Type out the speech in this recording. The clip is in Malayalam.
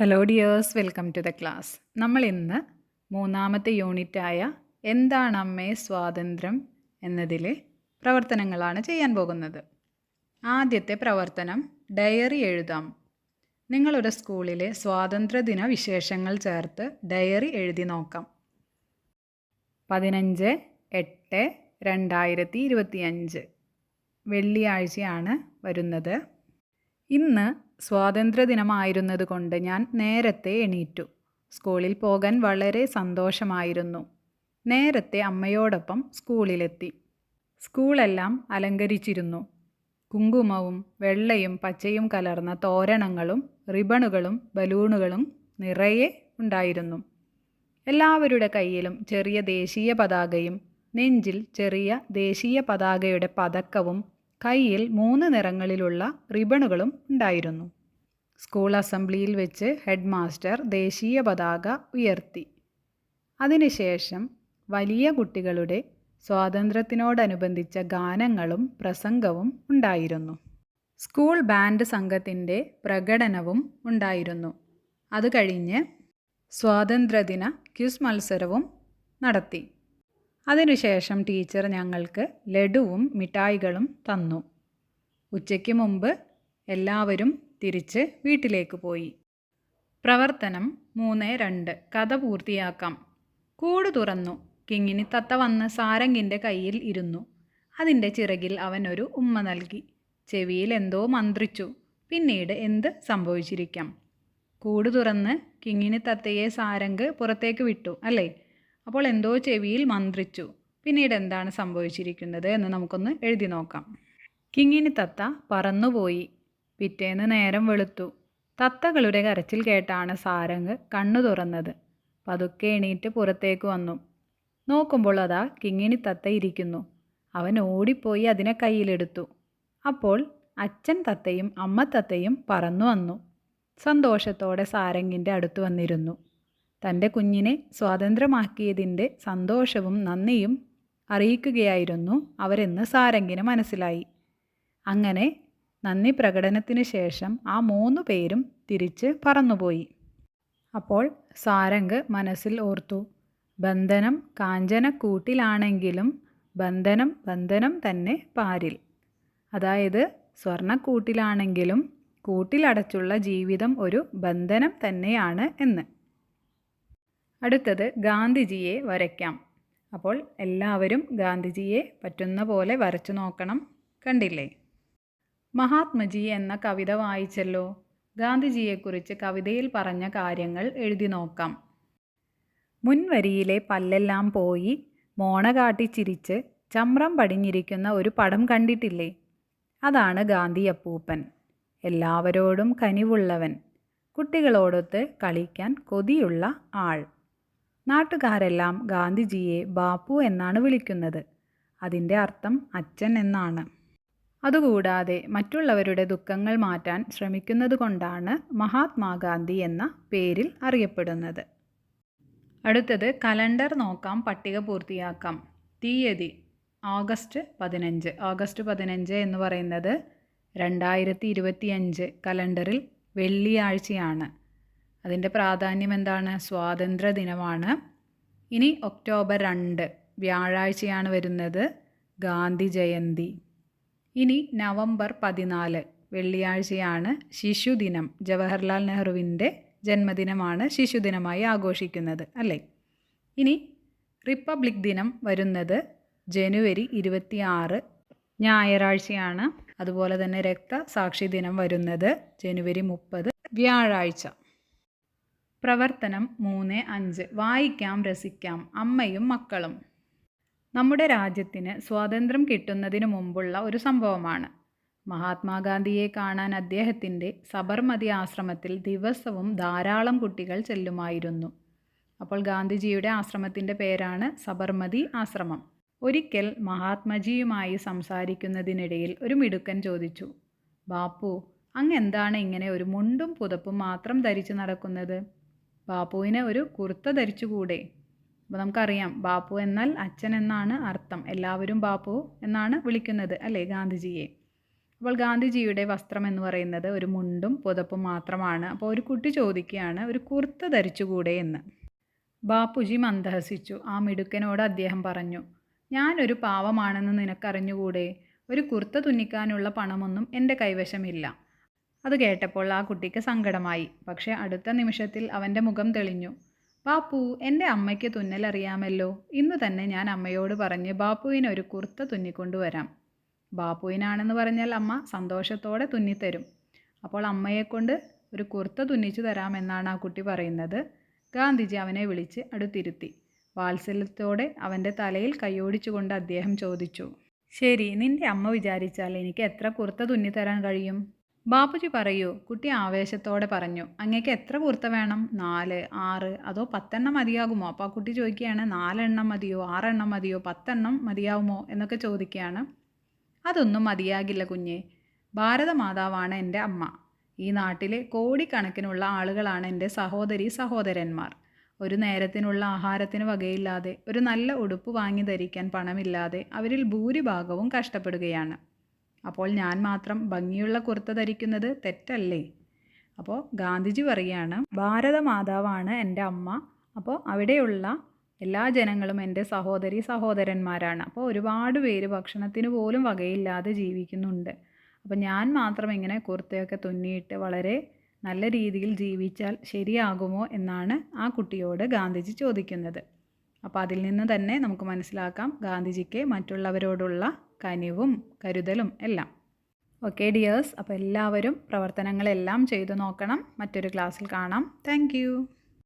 Hello dears welcome to the class നമ്മൾ ഇന്ന് മൂന്നാമത്തെ യൂണിറ്റായ എന്താണ് അമ്മേ സ്വാതന്ത്ര്യം എന്നതിലെ പ്രവർത്തനങ്ങളാണ് ചെയ്യാൻ പോകുന്നത്. ആദ്യത്തെ പ്രവർത്തനം ഡയറി എഴുതാം. നിങ്ങളുടെ സ്കൂളിലെ സ്വാതന്ത്ര്യദിന വിശേഷങ്ങൾ ചേർത്ത് ഡയറി എഴുതി നോക്കാം. പതിനഞ്ച് എട്ട് രണ്ടായിരത്തി ഇരുപത്തിയഞ്ച്. വെള്ളിയാഴ്ചയാണ് വരുന്നത്. ഇന്ന് സ്വാതന്ത്ര്യദിനമായിരുന്നത് കൊണ്ട് ഞാൻ നേരത്തെ എണീറ്റു. സ്കൂളിൽ പോകാൻ വളരെ സന്തോഷമായിരുന്നു. നേരത്തെ അമ്മയോടൊപ്പം സ്കൂളിലെത്തി. സ്കൂളെല്ലാം അലങ്കരിച്ചിരുന്നു. കുങ്കുമവും വെള്ളയും പച്ചയും കലർന്ന തോരണങ്ങളും റിബണുകളും ബലൂണുകളും നിറയെ ഉണ്ടായിരുന്നു. എല്ലാവരുടെ കയ്യിലും ചെറിയ ദേശീയ പതാകയും നെഞ്ചിൽ ചെറിയ ദേശീയ പതാകയുടെ പതക്കവും കയ്യിൽ മൂന്ന് നിറങ്ങളിലുള്ള റിബണുകളും ഉണ്ടായിരുന്നു. സ്കൂൾ അസംബ്ലിയിൽ വെച്ച് ഹെഡ് മാസ്റ്റർ ദേശീയ പതാക ഉയർത്തി. അതിനുശേഷം വലിയ കുട്ടികളുടെ സ്വാതന്ത്ര്യത്തിനോടനുബന്ധിച്ച ഗാനങ്ങളും പ്രസംഗവും ഉണ്ടായിരുന്നു. സ്കൂൾ ബാൻഡ് സംഘത്തിന്റെ പ്രകടനവും ഉണ്ടായിരുന്നു. അത് കഴിഞ്ഞ് സ്വാതന്ത്ര്യദിന ക്യൂസ് മത്സരവും നടത്തി. അതിനുശേഷം ടീച്ചർ ഞങ്ങൾക്ക് ലഡുവും മിഠായികളും തന്നു. ഉച്ചയ്ക്ക് മുമ്പ് എല്ലാവരും തിരിച്ച് വീട്ടിലേക്ക് പോയി. പ്രവർത്തനം മൂന്ന് രണ്ട്. കഥ പൂർത്തിയാക്കാം. കൂട് തുറന്നു. കിങ്ങിനി തത്ത വന്ന് സാരംഗിന്റെ കയ്യിൽ ഇരുന്നു. അതിന്റെ ചിറകിൽ അവൻ ഒരു ഉമ്മ നൽകി. ചെവിയിൽ എന്തോ മന്ത്രിച്ചു. പിന്നീട് എന്ത് സംഭവിച്ചിരിക്കാം? കൂട് തുറന്ന് കിങ്ങിനി തത്തയെ സാരംഗ് പുറത്തേക്ക് വിട്ടു. അല്ലേ? അപ്പോൾ എന്തോ ചെവിയിൽ മന്ത്രിച്ചു. പിന്നീട് എന്താണ് സംഭവിച്ചിരിക്കുന്നത് എന്ന് നമുക്കൊന്ന് എഴുതി നോക്കാം. കിങ്ങിണി തത്ത പറന്നുപോയി. പിറ്റേന്ന് നേരം വെളുത്തു. തത്തകളുടെ കരച്ചിൽ കേട്ടാണ് സാരംഗ് കണ്ണു തുറന്നത്. പതുക്കെ എണീറ്റ് പുറത്തേക്ക് വന്നു. നോക്കുമ്പോൾ അതാ കിങ്ങിണി തത്ത ഇരിക്കുന്നു. അവൻ ഓടിപ്പോയി അതിനെ കയ്യിലെടുത്തു. അപ്പോൾ അച്ഛൻ തത്തയും അമ്മ തത്തയും പറന്നു വന്നു. സന്തോഷത്തോടെ സാരംഗിന്റെ അടുത്ത് വന്നിരുന്നു. തന്റെ കുഞ്ഞിനെ സ്വാതന്ത്ര്യമാക്കിയതിന്റെ സന്തോഷവും നന്ദിയും അറിയിക്കുകയായിരുന്നു അവരെന്ന് സാരംഗിന് മനസ്സിലായി. അങ്ങനെ നന്ദി പ്രകടനത്തിന് ശേഷം ആ മൂന്ന് പേരും തിരിച്ച് പറന്നുപോയി. അപ്പോൾ സാരംഗ് മനസ്സിൽ ഓർത്തു ബന്ധനം കാഞ്ചനക്കൂട്ടിലാണെങ്കിലും ബന്ധനം ബന്ധനം തന്നെ പാരിൽ. അതായത് സ്വർണക്കൂട്ടിലാണെങ്കിലും കൂട്ടിലടച്ചുള്ള ജീവിതം ഒരു ബന്ധനം തന്നെയാണ് എന്ന്. അടുത്തത് ഗാന്ധിജിയെ വരയ്ക്കാം. അപ്പോൾ എല്ലാവരും ഗാന്ധിജിയെ പറ്റുന്ന പോലെ വരച്ചു നോക്കണം കണ്ടില്ലേ? മഹാത്മജി എന്ന കവിത വായിച്ചല്ലോ. ഗാന്ധിജിയെക്കുറിച്ച് കവിതയിൽ പറഞ്ഞ കാര്യങ്ങൾ എഴുതി നോക്കാം. മുൻവരിയിലെ പല്ലെല്ലാം പോയി മോണ കാട്ടി ചിരിച്ച് ചമ്രം പടിഞ്ഞിരിക്കുന്ന ഒരു പടം കണ്ടിട്ടില്ലേ? അതാണ് ഗാന്ധി അപ്പൂപ്പൻ. എല്ലാവരോടും കനിവുള്ളവൻ. കുട്ടികളോടൊത്ത് കളിക്കാൻ കൊതിയുള്ള ആൾ. നാട്ടുകാരെല്ലാം ഗാന്ധിജിയെ ബാപ്പു എന്നാണ് വിളിക്കുന്നത്. അതിന്റെ അർത്ഥം അച്ഛൻ എന്നാണ്. അതുകൂടാതെ മറ്റുള്ളവരുടെ ദുഃഖങ്ങൾ മാറ്റാൻ ശ്രമിക്കുന്നത് കൊണ്ടാണ് മഹാത്മാഗാന്ധി എന്ന പേരിൽ അറിയപ്പെടുന്നത്. അടുത്തത് കലണ്ടർ നോക്കാം പട്ടിക പൂർത്തിയാക്കാം. തീയതി ഓഗസ്റ്റ് പതിനഞ്ച്. ഓഗസ്റ്റ് പതിനഞ്ച് എന്ന് പറയുന്നത് രണ്ടായിരത്തി ഇരുപത്തിയഞ്ച് കലണ്ടറിൽ വെള്ളിയാഴ്ചയാണ്. അതിന്റെ പ്രാധാന്യം എന്താണ്? സ്വാതന്ത്ര്യ ദിനമാണ്. ഇനി ഒക്ടോബർ രണ്ട് വ്യാഴാഴ്ചയാണ് വരുന്നത്. ഗാന്ധി ജയന്തി. ഇനി നവംബർ പതിനാല് വെള്ളിയാഴ്ചയാണ് ശിശുദിനം ജവഹർലാൽ നെഹ്റുവിന്റെ ജന്മദിനമാണ് ശിശുദിനമായി ആഘോഷിക്കുന്നത് അല്ലേ? ഇനി റിപ്പബ്ലിക് ദിനം വരുന്നത് ജനുവരി ഇരുപത്തി ആറ് ഞായറാഴ്ചയാണ്. അതുപോലെ തന്നെ രക്തസാക്ഷി ദിനം വരുന്നത് ജനുവരി മുപ്പത് വ്യാഴാഴ്ച. പ്രവർത്തനം മൂന്ന് അഞ്ച്. വായിക്കാം രസിക്കാം. അമ്മയും മക്കളും. നമ്മുടെ രാജ്യത്തിന് സ്വാതന്ത്ര്യം കിട്ടുന്നതിന് മുമ്പുള്ള ഒരു സംഭവമാണ്. മഹാത്മാഗാന്ധിയെ കാണാൻ അദ്ദേഹത്തിന്റെ സബർമതി ആശ്രമത്തിൽ ദിവസവും ധാരാളം കുട്ടികൾ ചെല്ലുമായിരുന്നു. അപ്പോൾ ഗാന്ധിജിയുടെ ആശ്രമത്തിന്റെ പേരാണ് സബർമതി ആശ്രമം. ഒരിക്കൽ മഹാത്മജിയുമായി സംസാരിക്കുന്നതിനിടയിൽ ഒരു മിടുക്കൻ ചോദിച്ചു ബാപ്പു അങ്ങ് എന്താണ് ഇങ്ങനെ ഒരു മുണ്ടും പുതപ്പും മാത്രം ധരിച്ചു നടക്കുന്നത്? ബാപ്പുവിന് ഒരു കുർത്ത ധരിച്ചുകൂടെ? അപ്പോൾ നമുക്കറിയാം ബാപ്പു എന്നാൽ അച്ഛൻ എന്നാണ് അർത്ഥം. എല്ലാവരും ബാപ്പു എന്നാണ് വിളിക്കുന്നത് അല്ലേ ഗാന്ധിജിയെ? അപ്പോൾ ഗാന്ധിജിയുടെ വസ്ത്രം എന്ന് പറയുന്നത് ഒരു മുണ്ടും പുതപ്പും മാത്രമാണ്. അപ്പോൾ ഒരു കുട്ടി ചോദിക്കുകയാണ് ഒരു കുർത്ത ധരിച്ചുകൂടെ എന്ന്? ബാപ്പുജി മന്ദഹസിച്ചു. ആ മിടുക്കനോട് അദ്ദേഹം പറഞ്ഞു ഞാനൊരു പാവമാണെന്ന് നിനക്കറിഞ്ഞുകൂടെ? ഒരു കുർത്ത തുന്നിക്കാനുള്ള പണമൊന്നും എന്റെ കൈവശമില്ല. അത് കേട്ടപ്പോൾ ആ കുട്ടിക്ക് സങ്കടമായി. പക്ഷേ അടുത്ത നിമിഷത്തിൽ അവന്റെ മുഖം തെളിഞ്ഞു. ബാപ്പു എന്റെ അമ്മയ്ക്ക് തുന്നലറിയാമല്ലോ. ഇന്ന് തന്നെ ഞാൻ അമ്മയോട് പറഞ്ഞ് ബാപ്പുവിന് ഒരു കുർത്ത തുന്നിക്കൊണ്ടുവരാം. ബാപ്പുവിനാണെന്ന് പറഞ്ഞാൽ അമ്മ സന്തോഷത്തോടെ തുന്നിത്തരും. അപ്പോൾ അമ്മയെക്കൊണ്ട് ഒരു കുർത്ത തുന്നിച്ചു തരാമെന്നാണ് ആ കുട്ടി പറയുന്നത്. ഗാന്ധിജി അവനെ വിളിച്ച് അടുത്തിരുത്തി. വാത്സല്യത്തോടെ അവന്റെ തലയിൽ കൈയോടിച്ചുകൊണ്ട് അദ്ദേഹം ചോദിച്ചു ശരി നിന്റെ അമ്മ വിചാരിച്ചാൽ എനിക്ക് എത്ര കുർത്ത തുന്നിത്തരാൻ കഴിയും? ബാപ്പുജി പറയൂ. കുട്ടി ആവേശത്തോടെ പറഞ്ഞു. അങ്ങേക്ക് എത്ര കുർത്ത വേണം? നാല് ആറ് അതോ പത്തെണ്ണം മതിയാകുമോ? അപ്പോൾ ആ കുട്ടി ചോദിക്കുകയാണ് നാലെണ്ണം മതിയോ ആറെണ്ണം മതിയോ പത്തെണ്ണം മതിയാവുമോ? എന്നൊക്കെ ചോദിക്കുകയാണ്. അതൊന്നും മതിയാകില്ല കുഞ്ഞെ. ഭാരതമാതാവാണ് എന്റെ അമ്മ. ഈ നാട്ടിലെ കോടിക്കണക്കിനുള്ള ആളുകളാണ് എന്റെ സഹോദരി സഹോദരന്മാർ. ഒരു നേരത്തിനുള്ള ആഹാരത്തിന് വകയില്ലാതെ ഒരു നല്ല ഉടുപ്പ് വാങ്ങി ധരിക്കാൻ പണമില്ലാതെ അവരിൽ ഭൂരിഭാഗവും കഷ്ടപ്പെടുകയാണ്. അപ്പോൾ ഞാൻ മാത്രം ഭംഗിയുള്ള കുർത്ത ധരിക്കുന്നത് തെറ്റല്ലേ? അപ്പോൾ ഗാന്ധിജി പറയുകയാണ് ഭാരതമാതാവാണ് എന്റെ അമ്മ. അപ്പോൾ അവിടെയുള്ള എല്ലാ ജനങ്ങളും എന്റെ സഹോദരി സഹോദരന്മാരാണ്. അപ്പോൾ ഒരുപാട് പേര് ഭക്ഷണത്തിന് പോലും വകയില്ലാതെ ജീവിക്കുന്നുണ്ട്. അപ്പോൾ ഞാൻ മാത്രം ഇങ്ങനെ കുർത്തയൊക്കെ തുന്നിയിട്ട് വളരെ നല്ല രീതിയിൽ ജീവിച്ചാൽ ശരിയാകുമോ എന്നാണ് ആ കുട്ടിയോട് ഗാന്ധിജി ചോദിക്കുന്നത്. അപ്പോൾ അതിൽ നിന്ന് തന്നെ നമുക്ക് മനസ്സിലാക്കാം ഗാന്ധിജിക്ക് മറ്റുള്ളവരോടുള്ള കനിവും കരുതലും എല്ലാം. ഓക്കെ ഡിയേഴ്സ് അപ്പോൾ എല്ലാവരും പ്രവർത്തനങ്ങളെല്ലാം ചെയ്തു നോക്കണം. മറ്റൊരു ക്ലാസ്സിൽ കാണാം. താങ്ക്